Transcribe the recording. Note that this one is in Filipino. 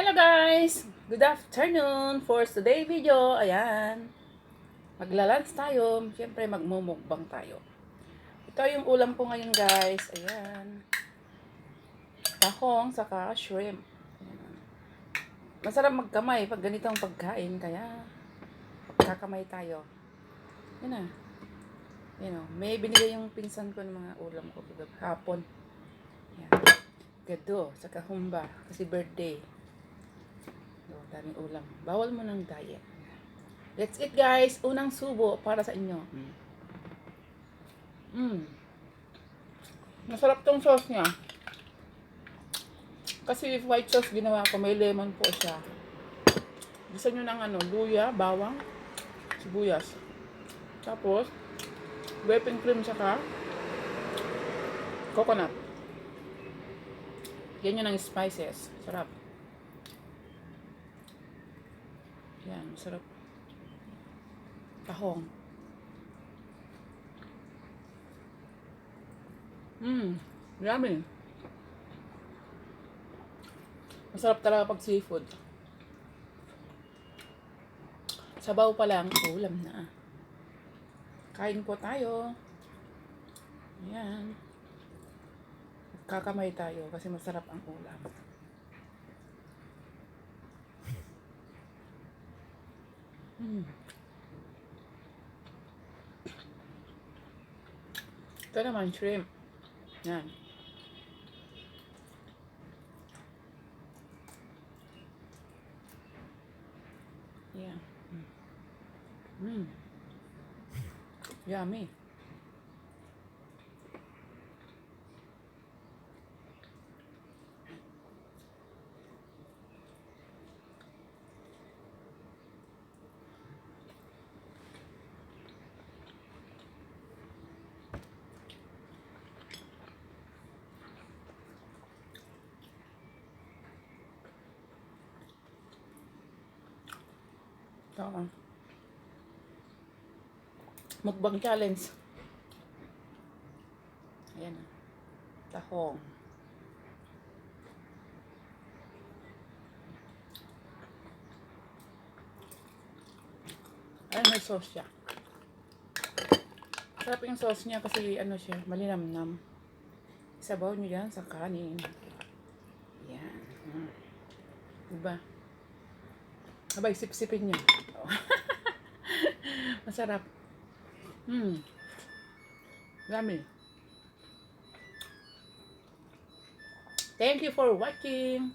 Hello guys! Good afternoon for today video. Ayan. Maglalunch tayo. Siyempre magmumukbang tayo. Ito yung ulam ko ngayon guys. Ayan. Tahong saka shrimp. Ayan. Masarap magkamay pag ganitong pagkain. Kaya kakamay tayo. Yan na. Yan o. May binigay yung pinsan ko ng mga ulam ko hapon. Yan. Gado, saka humba, kasi birthday. Daming ulam. Bawal mo ng diet. Let's eat guys. Unang subo para sa inyo. Mm. Masarap tong sauce niya. Kasi white sauce ginawa ko, may lemon po siya. Gusto nyo ng ano, luya, bawang, sibuyas. Tapos, whipping cream saka coconut. Yan yun ang spices. Sarap. Yan, masarap. Tahong. Mmm, yummy. Masarap talaga pag seafood. Sabaw pa lang, ulam na. Kain po tayo. Yan. Kakamay tayo kasi masarap ang ulam. Mm. Ito naman, shrimp. Yan. Yeah. Mm. Mm. Yummy. Tama. Mukbang challenge. Ayan na. Tahong. Ay, may sauce siya. Sarap yung sauce niya kasi ano siya, malinamnam. Isabaw nyo yan sa kanin. Yan. Mm. Diba? Abay, sip-sipin niya. Masarap. Hmm. Yummy. Thank you for watching.